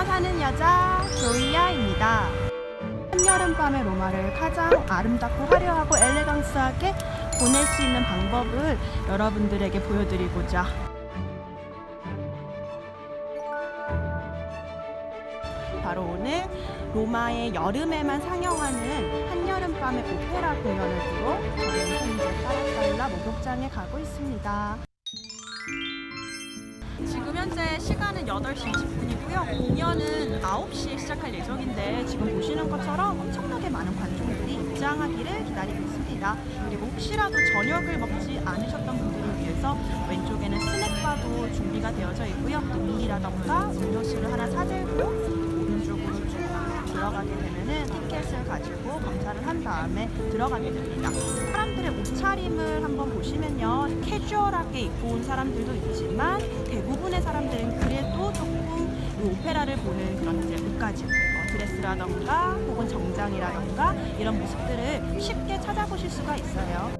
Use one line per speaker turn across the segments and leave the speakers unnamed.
로마 사는 여자 조이야입니다. 한여름밤의 로마를 가장 아름답고 화려하고 엘레강스하게 보낼 수 있는 방법을 여러분들에게 보여드리고자 바로 오늘 로마의 여름에만 상영하는 한여름밤의 오페라 공연을 보러 저는 현재 까라칼라 목욕장에 가고 있습니다. 지금 현재 시간은 8시 20분이고요. 공연은 9시에 시작할 예정인데 지금 보시는 것처럼 엄청나게 많은 관중들이 입장하기를 기다리고 있습니다. 그리고 혹시라도 저녁을 먹지 않으셨던 분들을 위해서 왼쪽에는 스낵바도 준비가 되어져 있고요. 또 물이라던가 음료수를 하나 사들고 오른쪽으로 쭉 들어가게 되면은 티켓을 가지고 검사를 한 다음에 들어가게 됩니다. 사람들의 옷차림을 한번 보시면요. 캐주얼하게 입고 온 사람들도 있지만 대부분의 사람들은 그래도 조금 이 오페라를 보는 그런 이제 옷가짐, 어, 드레스라던가 혹은 정장이라던가 이런 모습들을 쉽게 찾아보실 수가 있어요.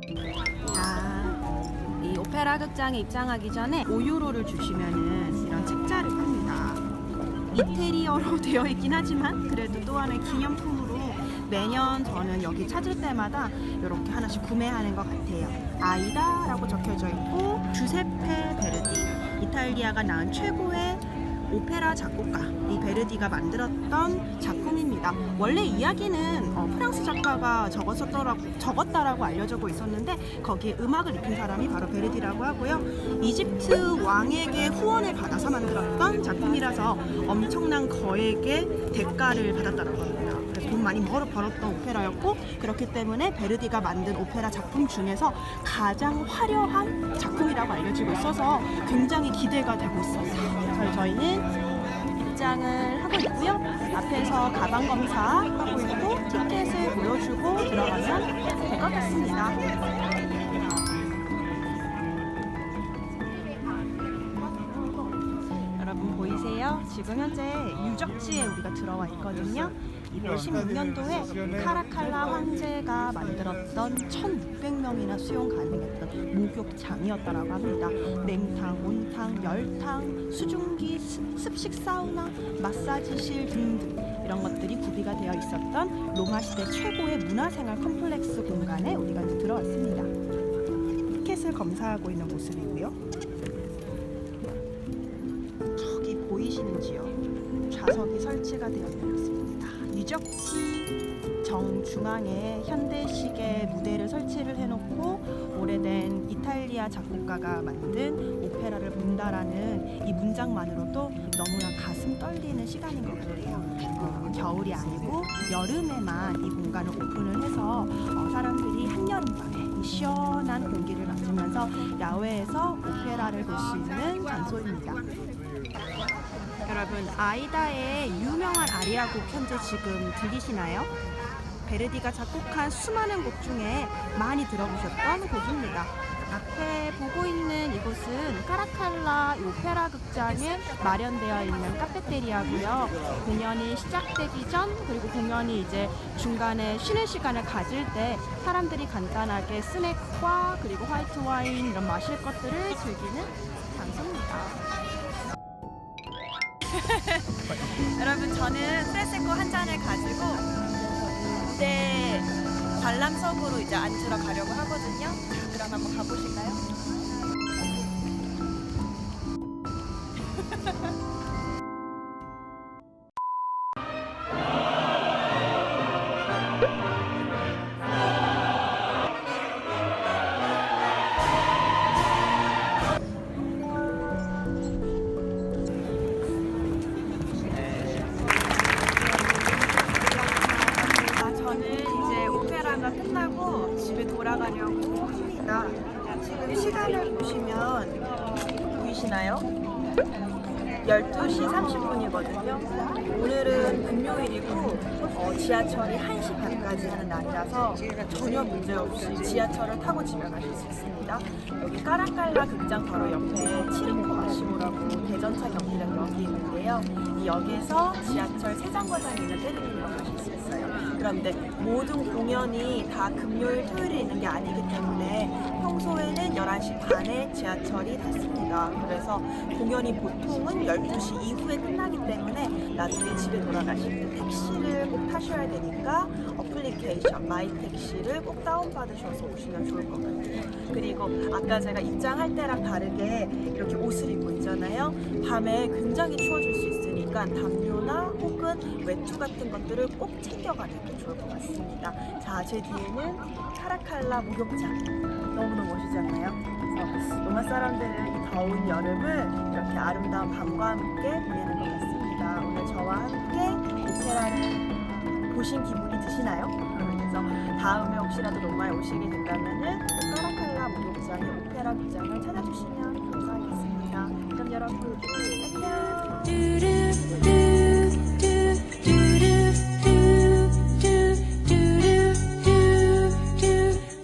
자, 이 오페라 극장에 입장하기 전에 5유로를 주시면은 이런 책자를 팝니다. 이태리어로 되어 있긴 하지만 그래도 또 하나의 기념품으로 매년 저는 여기 찾을 때마다 이렇게 하나씩 구매하는 것 같아요. 아이다라고 적혀져 있고 주세페 베르디 이탈리아가 낳은 최고의 오페라 작곡가 이 베르디가 만들었던 작품입니다. 원래 이야기는 어, 프랑스 작가가 적었었더라고 적었다라고 알려지고 있었는데 거기에 음악을 입힌 사람이 바로 베르디라고 하고요. 이집트 왕에게 후원을 받아서 만들었던 작품이라서 엄청난 거액의 대가를 받았다라고 합니다. 돈 많이 벌어 벌었던 오페라였고 그렇기 때문에 베르디가 만든 오페라 작품 중에서 가장 화려한 작품이라고 알려지고 있어서 굉장히 기대가 되고 있습니다. 그래서 저희는 입장을 하고 있고요. 앞에서 가방 검사 하고 있고 티켓을 보여주고 들어가면 될 것 같습니다. 여러분 보이세요? 지금 현재 유적지에 우리가 들어와 있거든요. 이 86년도에 카라칼라 황제가 만들었던 1,600명이나 수용 가능했던 목욕장이었다라고 합니다. 냉탕, 온탕, 열탕, 수증기, 습- 습식 사우나, 마사지실 등등 이런 것들이 구비가 되어 있었던 로마 시대 최고의 문화생활 컴플렉스 공간에 우리가 들어왔습니다. 티켓을 검사하고 있는 모습이고요. 좌석이 설치가 되어 있는 모습입니다. 유적지 정중앙에 현대식의 무대를 설치를 해놓고 오래된 이탈리아 작곡가가 만든 오페라를 본다라는 이 문장만으로도 너무나 가슴 떨리는 시간인 것 같아요. 어, 겨울이 아니고 여름에만 이 공간을 오픈을 해서 어, 사람들이 한여름밤에 이 시원한 공기를 맞으면서 야외에서 오페라를 볼 수 있는 장소입니다. 여러분 아이다의 유명한 아리아 곡 현재 지금 들리시나요? 베르디가 작곡한 수많은 곡 중에 많이 들어보셨던 곡입니다. 앞에 보고 있는 이곳은 까라칼라 오페라 극장에 마련되어 있는 카페테리아고요. 공연이 시작되기 전 그리고 공연이 이제 중간에 쉬는 시간을 가질 때 사람들이 간단하게 스낵과 그리고 화이트 와인 이런 마실 것들을 즐기는 장소입니다. 여러분 저는 프레세코 한 잔을 가지고 무대 관람석으로 이제 앉으러 가려고 하거든요. 자, 그럼 한번 가보실까요? 지금 시간을 보시면 보이시나요? 12시 30분이거든요. 오늘은 금요일이고 어, 지하철이 1시 반까지 하는 날이라서 전혀 문제 없이 지하철을 타고 집에 가실 수 있습니다. 여기 까라칼라 극장 바로 옆에 치르코 마시모라고 대전차 경기장 역이 있는데요. 이 역에서 지하철 세정거장에 있는 때리미로 가실 수 있어 요. 그런데 모든 공연이 다 금요일, 토요일에 있는 게 아니기 때문에 평소에는 11시 반에 지하철이 탔습니다. 그래서 공연이 보통은 12시 이후에 끝나기 때문에 나중에 집에 돌아가실 때 택시를 꼭 타셔야 되니까 어플리케이션 마이택시를 꼭 다운받으셔서 오시면 좋을 것 같아요. 그리고 아까 제가 입장할 때랑 다르게 이렇게 옷을 입고 있잖아요. 밤에 굉장히 추워질 수 있으니까 담요나 혹은 외투 같은 것들을 꼭 챙겨가는 게 좋을 것 같습니다. 자, 제 뒤에는 카라칼라 목욕장. 너무너무 않나요? 그래서 로마 사람들은 이 더운 여름을 이렇게 아름다운 밤과 함께 보내는 것 같습니다. 오늘 저와 함께 오페라를 보신 기분이 드시나요? 그래서 다음에 혹시라도 로마에 오시게 된다면은 극장을 찾아주시면 감사하겠습니다.